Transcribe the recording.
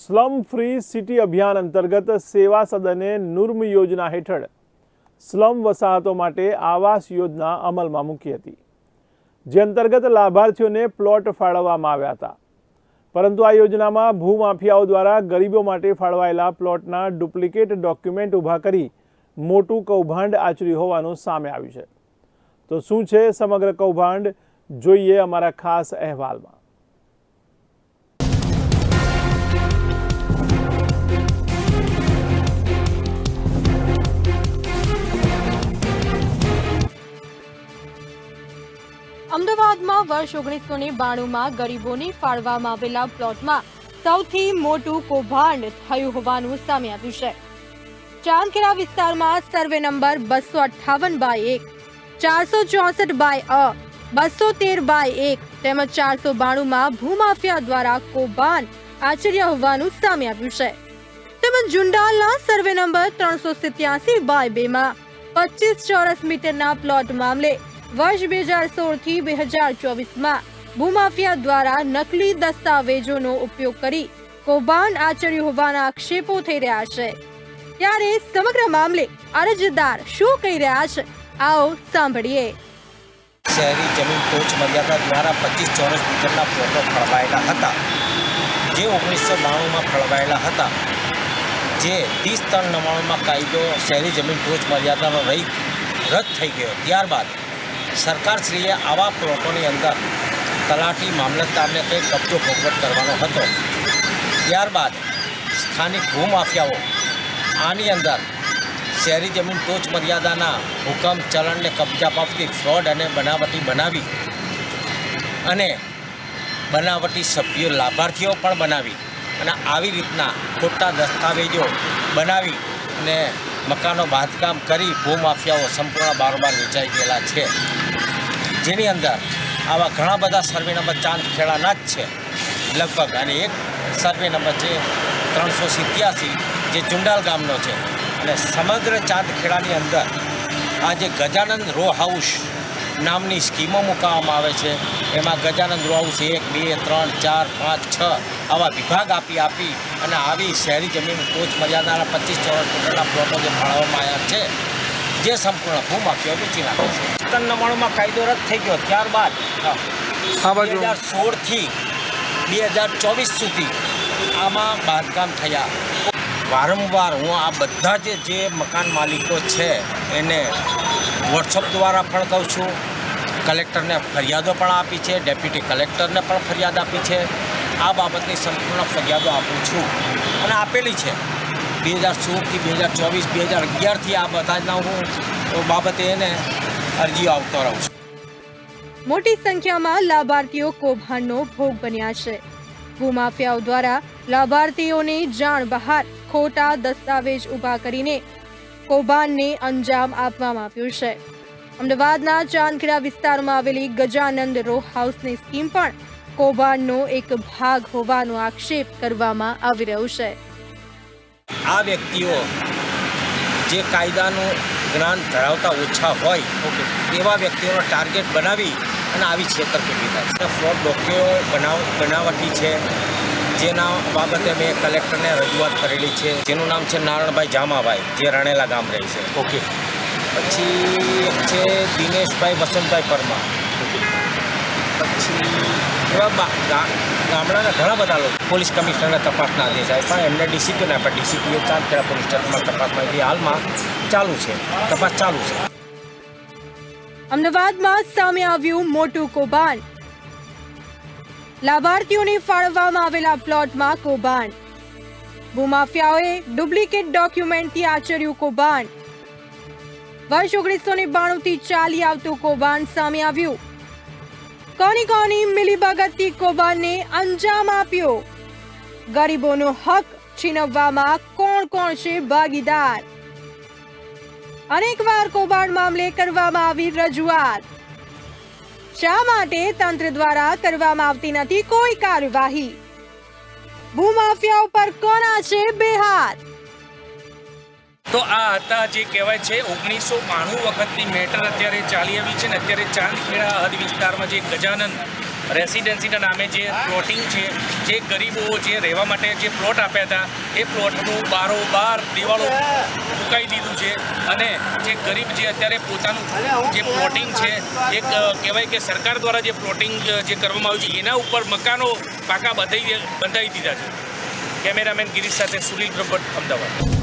Slum free city અભિયાન અંતર્ગત સેવા સદને નુર્મ યોજના હેઠળ સ્લમ વસાહતો માટે આવાસ યોજના અમલમાં મૂકી હતી, જે અંતર્ગત લાભાર્થીઓને પ્લોટ ફાળવવામાં આવ્યા હતા. પરંતુ આ યોજનામાં ભૂમાફિયાઓ દ્વારા ગરીબો માટે ફાળવાયેલા પ્લોટના ડુપ્લિકેટ ડોક્યુમેન્ટ ઊભા કરી મોટું કૌભાંડ આચર્યું હોવાનું સામે આવ્યું છે. તો શું છે સમગ્ર કૌભાંડ? જોઈએ અમારા ખાસ અહેવાલમાં. અમદાવાદમાં વર્ષ ઓગણીસો ને બાણુંમાં ગરીબોને ફાળવામાં આવેલા પ્લોટમાં સૌથી મોટું કૌભાંડ થયું હોવાનું સામે આવ્યું છે. ચાંદખેડા વિસ્તારમાં સર્વે નંબર બસો અઠ્ઠાવન બાય એક, ચારસો ચોસઠ બાય અ, બસો તેર બાય એક તેમજ ચારસો બાણુંમાં ભૂમાફિયા દ્વારા કૌભાંડ આચર્ય હોવાનું સામે આવ્યું છે. તેમજ જુંડાલના સર્વે નંબર ત્રણસો સિત્યાસી બાય બેમાં પચીસ ચોરસ મીટરના પ્લોટ મામલે વર્ષ બે હજાર સોળથી બે હજાર ચોવીસમાં ભૂમાફિયા દ્વારા નકલી દસ્તાવેજોનો ઉપયોગ કરી કૌભાંડ આચર્યું હોવાના આક્ષેપો થઈ રહ્યા છે. ત્યારે સમગ્ર મામલે અરજદાર શું કહી રહ્યા છે, આવો સાંભળીએ. શહેરી જમીન ટોચ મર્યાદા દ્વારા પચીસ ચોરસ મીટરના પ્લોટો ફળવાયેલા હતા, જે ઓગણીસો બાણુંમાં ફળવાયેલા હતા. જે ત્રીસ ત્રણ નવ્વાણુંમાં કાયદો શહેરી જમીન ટોચ મર્યાદાનો રહી રદ થઈ ગયો. ત્યારબાદ સરકારશ્રીએ આવા પ્લોટોની અંદર તલાટી મામલતદારને કંઈ કબજો ભોગવટ કરવાનો હતો. ત્યારબાદ સ્થાનિક ભૂમાફિયાઓ આની અંદર શહેરી જમીન ટોચ મર્યાદાના હુકમ, ચલણને કબજા પાપતી ફ્રોડ અને બનાવટી બનાવી અને બનાવટી સભ્યો લાભાર્થીઓ પણ બનાવી અને આવી રીતના ખોટા દસ્તાવેજો બનાવી અને મકાનો બાંધકામ કરી ભૂમાફિયાઓ સંપૂર્ણ બારોબાર વેચાઈ ગયેલા છે. જેની અંદર આવા ઘણા બધા સર્વે નંબર ચાંદ ખેડાના જ છે. લગભગ અને એક સર્વે નંબર છે ત્રણસો સિત્યાસી જે ચુંડાલ ગામનો છે. અને સમગ્ર ચાંદખેડાની અંદર આ જે ગજાનંદ રો હાઉસ નામની સ્કીમો મૂકવામાં આવે છે. એમાં ગજાનંદ રો હાઉસ એક, બે, ત્રણ, ચાર, પાંચ, છ આવા વિભાગ આપી આપી અને આવી શહેરી જમીન ટોચ મર્યાદાના પચીસ ચોરસ મીટરના પ્લોટો જે ફાળવવામાં આવ્યા છે. જે સંપૂર્ણ ભૂમાફિયાઓ વેચી નાખે છે સત્તર કાયદો રદ થઈ ગયો. ત્યારબાદ બે હજાર સોળથી બે હજાર ચોવીસ સુધી આમાં બાંધકામ થયા. વારંવાર હું આ બધા જે જે મકાન માલિકો છે એને વોટ્સઅપ દ્વારા પણ કહું છું. કલેક્ટરને ફરિયાદો પણ આપી છે ડેપ્યુટી કલેક્ટરને પણ ફરિયાદ આપી છે. આ બાબતની સંપૂર્ણ ફરિયાદો આપું છું. અને આપેલી છે. બે હજાર સોળથી બે હજાર ચોવીસ, બે હજાર અગિયારથી આ બધાના હું બાબતે એને અરજી આવતો રહું છું. મોટી સંખ્યામાં લાભાર્થીઓ કૌભાંડનો ભોગ બન્યા છે. ભૂમાફિયાઓ દ્વારા લાભાર્થીઓને જાણ બહાર ખોટા દસ્તાવેજ ઊભા કરીને કૌભાંડને અંજામ આપવામાં આવ્યું છે. અમદાવાદના ચાંદખેડા વિસ્તારમાં આવેલી ગજાનંદ રો હાઉસની સ્કીમ પણ કૌભાંડનો એક ભાગ હોવાનો આક્ષેપ કરવામાં આવી રહ્યો છે. આ વ્યક્તિઓ જે કાયદાનું જ્ઞાન ધરાવતા ઓછા હોય ઓકે એવા વ્યક્તિઓનો ટાર્ગેટ બનાવી અને આવી છેતરપિંડી થાય છે. ફ્રોડ ડોક્યુઓ બનાવ બનાવટી છે. જેના બાબતે મેં કલેક્ટરને રજૂઆત કરેલી છે. જેનું નામ છે નારણભાઈ જામાભાઈ જે રણેલા ગામ રહે છે. ઓકે પછી છે દિનેશભાઈ વસંતભાઈ પરમાર. પછી ગામડાના ઘણા બધા લોકો પોલીસ કમિશનરને તપાસના આદેશ આપ્યા એમને ડીસીપીને આપ્યા. ડીસીપીએ ચાંદખેડા પોલીસ સ્ટેશનમાં તપાસ માહિતી હાલમાં ચાલુ છે. તપાસ ચાલુ છે. અમદાવાદમાં સામે આવ્યું મોટું કૌભાંડ. લાભાર્થીઓને ફાળવવામાં આવેલા પ્લોટમાં કૌભાંડ. ભૂમાફિયાઓએ ડુપ્લિકેટ ડોક્યુમેન્ટથી આચર્યું કૌભાંડ. વર્ષ ઓગણીસો ને બાણું થી ચાલી આવતું કૌભાંડ સામે આવ્યું. કોની કોની મિલીભગતથી કૌભાંડને અંજામ આપ્યો? ગરીબોનો હક છીનવવામાં કોણ કોણ છે ભાગીદાર? અનેકવાર કૌભાંડ મામલે કરવામાં આવી રજૂઆત. શા માટે તંત્ર દ્વારા કરવામાં આવતી નથી કોઈ કાર્યવાહી? ભૂમાફિયાઓ પર કોના છે બે હાથ તો આ હતા જે કહેવાય છે, ઓગણીસો બાણું વખતની મેટર અત્યારે ચાલી આવી છે ને, અત્યારે ચાંદખેડા હદ વિસ્તારમાં જે ગજાનંદ રેસિડેન્સીના નામે જે પ્લોટિંગ છે, જે ગરીબો જે રહેવા માટે જે પ્લોટ આપ્યા હતા, એ પ્લોટનું બારોબાર દિવાળો મુકાઈ દીધું છે અને જે ગરીબ જે અત્યારે પોતાનું જે પ્લોટિંગ છે, એ કહેવાય કે સરકાર દ્વારા જે પ્લોટિંગ જે કરવામાં આવ્યું છે, એના ઉપર મકાનો પાકા બંધાઈ બંધાઈ દીધા છે. કેમેરામેન ગિરીશ સાથે સુનિલ પ્રભટ, અમદાવાદ.